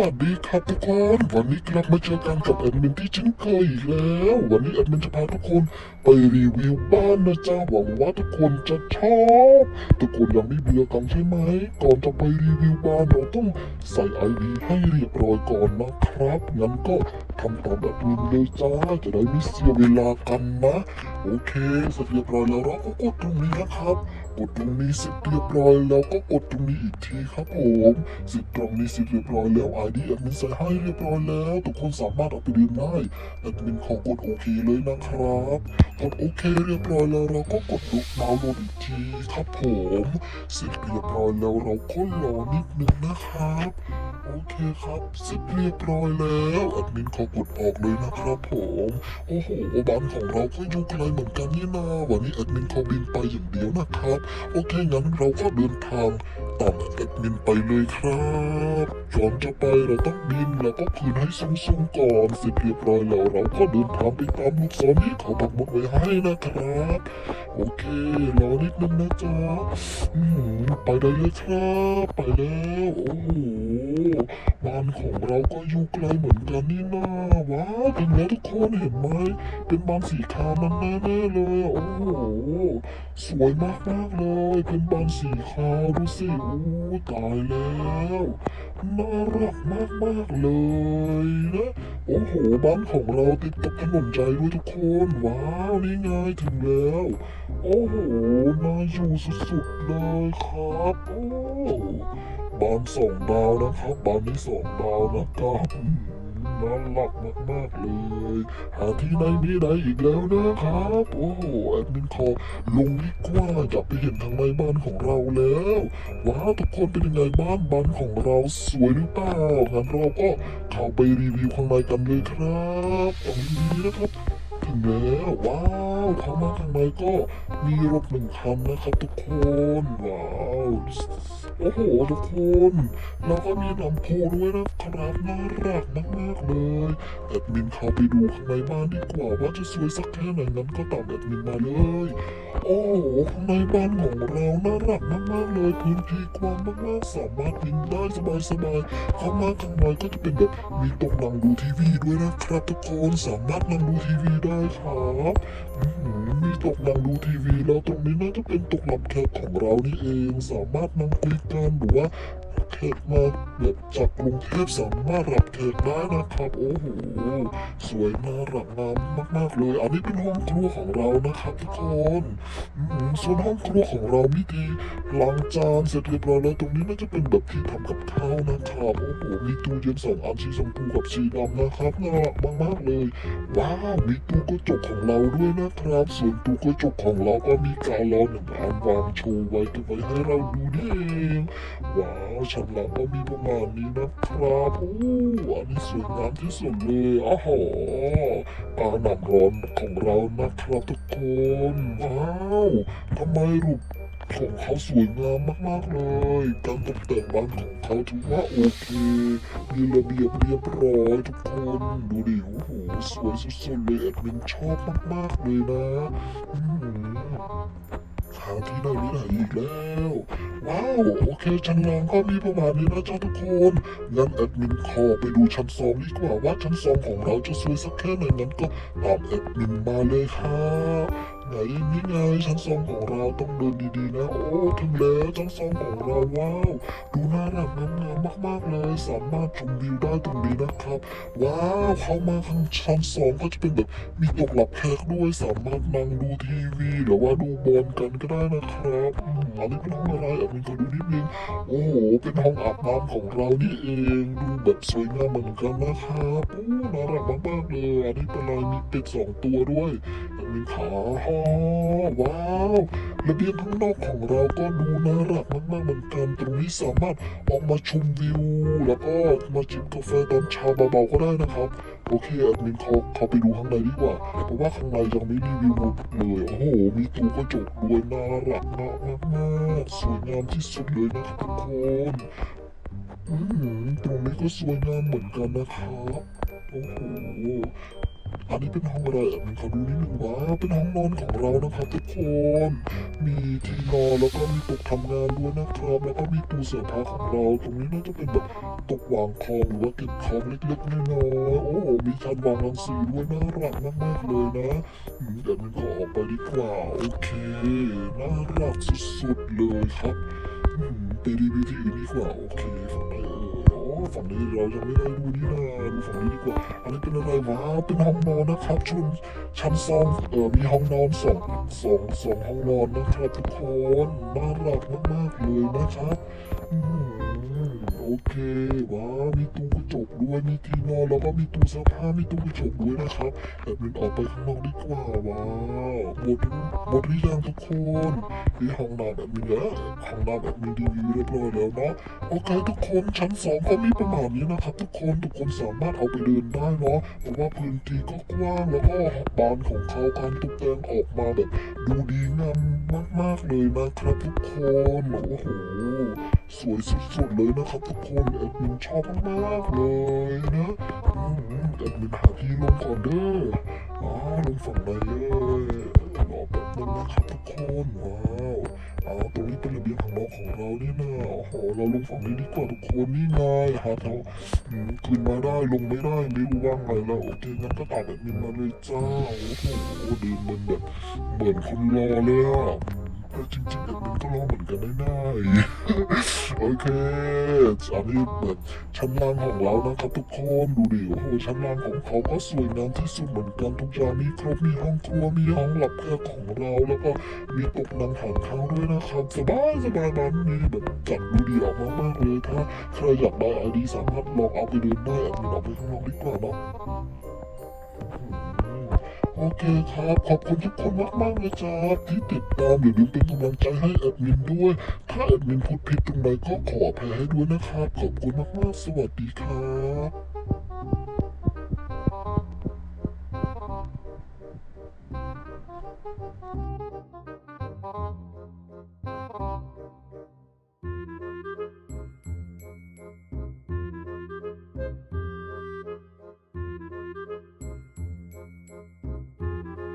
วัสดีครับทุกคน วันนี้กลับมาเจอกันกับแอดมินที่เช่นเคยอีกแล้ว วันนี้แอดมินจะพาทุกคนไปรีวิวบ้านนะจ๊ะหวังว่าทุกคนจะชอบทุกคนยังไม่เบื่อกันใช่ไหม ก่อนจะไปรีวิวบ้านเราต้องใส่ไอดีให้เรียบร้อยก่อนนะครับงั้นก็ทำตามแบบนี้เลยจ้าจะได้ไม่เสียเวลากันนะ โอเคเสร็จเรียบร้อยแล้วเราก็กดตรงนี้นะครับ กดตรงนี้เสร็จเรียบร้อยแล้วก็กดตรงนี้อีกทีครับผมเสร็จตรงนี้เสร็จเรียบร้อยแล้วไอดีแอดมินใส่ให้เรียบร้อยแล้วทุกคนสามารถเอาไปเรียนได้แอดมินขอกดโอเคเลยนะครับกดโอเคเรียบร้อยแล้วเราก็กดลุกดาวน์โหลดอีกทีครับผมเสร็จเรียบร้อยแล้วเราก็รอนิดนึงนะครับโอเคครับเสร็จเรียบร้อยแล้วแอดมินขอกดออกเลยนะครับผมโอ้โหบ้านของเราก็อยู่ไกลเหมือนกันนี่นาวันนี้แอดมินขอบินไปอย่างเดียวนะครับโอเคงั้นเราก็เดินทาง ตามแอดมินไปเลยครับก่อนจะไปเราต้องบินแล้วก็คืนให้สูงๆก่อนเสร็จเรียบร้อยแล้วเราก็เดินทางไปตามลูกศรที่เขาปักหมุดไว้ให้นะครับ โอเครอนิดนึงนะจ๊ะอืมไปได้เลยครับ ไปแล้วโอ้โหบ้านของเราก็อยู่ไกลเหมือนกันนี่นาว้าวถึงแล้วทุกคนเห็นไหมเป็นบ้านสีขาวมันแน่ๆเลย โอ้โหสวยมากมากๆเลยเป็นบ้านสีขาวดูสิตายแล้วน่ารักมากมากเลยนะโอ้โหบ้านของเราติดกับถนนใจด้วยทุกคนว้าวนี่ไงถึงแล้ว โอ้โหน่าอยู่สุดๆเลยครับโอ้บ้านสองดาวนะครับบ้านนี้สองดาวนะครับ อืมน่ารักมากๆเลย หาที่ไหนมีไหนอีกแล้วนะครับ โอ้โหแอดมินขอลงดีกว่าจะไปเห็นทางในบ้านของเราแล้วว้าวทุกคนเป็นยังไงบ้านบ้านของเราสวยหรือเปล่างั้นเราก็เข้าไปรีวิวข้างในกันเลยครับตรงนี้นะครับ ถึงแล้วว้าว เข้ามาข้างในก็มีรถหนึ่งคันนะครับทุกคนว้าวโอ้โหทุกคนแล้วก็มีลำโพงด้วยนะครับน่ารักมากๆเลยแอดมินเข้าไปดูข้างในบ้านดีกว่าว่าจะสวยสักแค่ไหนนั้นก็ตามแอดมินมาเลย โอ้โหข้างในบ้านของเราน่ารักมากๆเลยพื้นที่กว้างมากๆสามารถวิ่งได้สบายๆเข้ามาข้างในก็จะเป็นแบบมีโต๊ะนั่งดูทีวีด้วยนะครับทุกคนสามารถนั่งดูทีวีได้ครับอื มีตกหนังดูทีวีแล้วตรงนี้น่าจะเป็นตกหลับแคบของเรานี่เอง สามารถนั่งคุยกันหรือว่า แขกมาแบบจากกรุงเทพสามารถรับแขกได้นะครับ โอ้โหสวยน่ารักงามมากๆเลย อันนี้เป็นห้องครัวของเรานะครับทุกคนส่วนห้องครัวของเรามีที่ล้างจานเสร็จเรียบร้อยแล้วตรงนี้น่าจะเป็นแบบที่ทำกับข้าวนะครับโอ้โหมีตู้เย็นสองอันสีชมพูกับสีดำนะครับน่ารักมากๆเลย ว้าวมีตู้กระจกของเราด้วยนะครับ ส่วนตู้กระจกของเราก็มีกาลอนหนึ่งอันวางโชว์ไว้เก็บไว้ให้เราดูนี่เองว้าวชั้นล่างก็มีประมาณนี้นะครับโอ้อันนี้สวยงามที่สุดเลยอ้าหปลาหนักร้อนของเรานะครับทุกคนว้าวทำไมรูปของเขาสวยงามมาก ๆ เลย การตกแต่งบ้านของเขาถือว่าโอเค มีระเบียบเรียบร้อยทุกคน ดูดิโอ้โห สวยสุดๆเลยแอดมินชอบมาก ๆ เลยนะ หาที่ไหนไม่ได้อีกแล้ว ว้าว โอเคชั้นลองก็มีประมาณนี้นะจ๊ะทุกคน งั้นแอดมินขอไปดูชั้นสองดีกว่าว่าชั้นสองของเราจะสวยสักแค่ไหนงั้นก็ตามแอดมินมาเลยค่ะ ไหนนี่ไงชั้นสองของเราต้องเดินดีๆนะ โอ้ถึงแล้วชั้นสองของเราว้าวดูน่ารักงามมากๆเลย สามารถชมวิวได้ตรงนี้นะครับ ว้าวเข้ามาข้างชั้นสองก็จะเป็นแบบมีต๊ะรับแขกด้วยสามารถนั่งดูทีวีหรือว่าดูบอลกันก็ได้นะครับอันนี้เป็นห้องอะไรแอดมินขอดูนิดนึงโอ้โหเป็นห้องอาบน้ำของเรานี่เองดูแบบสวยงามเหมือนกันนะครับโอ้น่ารักมากๆเลยอันนี้เป็นอะไรมีเป็ดสองตัวด้วย อันนี้ขาฮ่อว้าวระเบียงข้างนอกของเราก็ดูน่ารักมากๆเหมือนกันตรงนี้สามารถออกมาชมวิว แล้วก็มาจิบกาแฟตอนเช้าเบาๆก็ได้นะครับ โอเคแอดมินเขาเขาไปดูข้างในดีกว่า เพราะว่าข้างในยังไม่รีวิวเลยโอ้โหมีตู้กระจกด้วยน่ารักมากมากๆสวยงามที่สุดเลยนะครับทุกคนอืมตรงนี้ก็สวยงามเหมือนกันนะครับโอ้โห อันนี้เป็นห้องอะไรอะมันขอดูนิดนึงว้าเป็นห้องนอนของเรานะครับทุกคน มีที่นอนแล้วก็มีโต๊ะทำงานด้วยนะครับแล้วก็มีตู้เสื้อผ้าของเรา ตรงนี้น่าจะเป็นแบบต๊ะวางของหรือว่าเก็บของเล็กๆน้อยๆโอ้โหมีชั้นวางรังสีด้วยน่ารักมากๆเลยนะอืมเดี๋ยวมันขอออกไปดีกว่าโอเคน่ารักสุดๆเลยครับอืมไปรีวิวที่อื่นดีกว่าโอเค ฝั่งนี้เรายังไม่ได้ดูนี่นะดูฝั่งนี้ดีกว่า อันนี้เป็นอะไรวะ เป็นห้องนอนนะครับชุนชั้นสองเออมีห้องนอนสองสองสองห้องนอนนะครับทุกคน น่ารักมากๆเลยนะครับอืม โอเคว้ามีตู้กระจกด้วยมีที่นอนแล้วก็มีตู้เสื้อผ้ามีตู้กระจกด้วยนะครับแต่มันออกไปข้างนอกดีกว่าว้าหมดหมดหรือยังทุกคนที่ห้องน้ำแบบนี้นะห้องน้ำแบบมีรีวิวเรียบร้อยแล้วเนาะโอเคทุกคนชั้นสองก็มีประมาณนี้นะครับ ทุกคนทุกคนสามารถเอาไปเดินได้เนาะเพราะว่าพื้นที่ก็กว้างแล้วก็บานของเขาการตกแต่งออกมาแบบดูดีงามมากๆเลยนะครับทุกคนโอ้โหสวยสุดๆเลยนะครับทุกคนแอดมินชอบมากๆเลยนะแอดมินหาที่ลงก่อนเด้ออ๋อลงฝั่งไหนเอ้ยรอแป๊บนึงนะครับทุกคนว้าวอ๋อตรงนี้เป็นระเบียงของน้องของเรานี่นะโอ้โหเราลงฝั่งนี้ดีกว่าทุกคนนี่ไงหาแถวอืมขึ้นมาได้ลงไม่ได้ไม่รู้ว่าไงแล้วโอเคงั้นก็ตามแบบนี้มาเลยจ้าโอ้โหเดินมันแบบเหมือนคนรอเลยอะ แต่จริงๆแบบมันก็ร้องเหมือนกันได้โอเคอันนี้แบบชั้นล่างของเรานะครับทุกคนดูดิโอ้โหชั้นล่างของเขาก็สวยงามที่สุดเหมือนกันทุกอย่างมีครบมีห้องครัวมีห้องหลับแขกของเราแล้วก็มีตกนังทานข้าวด้วยนะครับสบายสบายแบบนี้แบบจัดดูดีออกมามากๆเลยถ้าใครอยากได้ไอดีสามารถลองเอาไปเดินได้แอดมินเอาไปข้างนอกดีกว่าเนาะ โอเคครับ ขอบคุณทุกคนมากๆเลยจ้าที่ติดตามอย่าลืมเป็นกำลังใจให้แอดมินด้วย ถ้าแอดมินพูดผิดตรงไหนก็ขออภัยให้ด้วยนะครับ ขอบคุณมากๆ สวัสดีครับ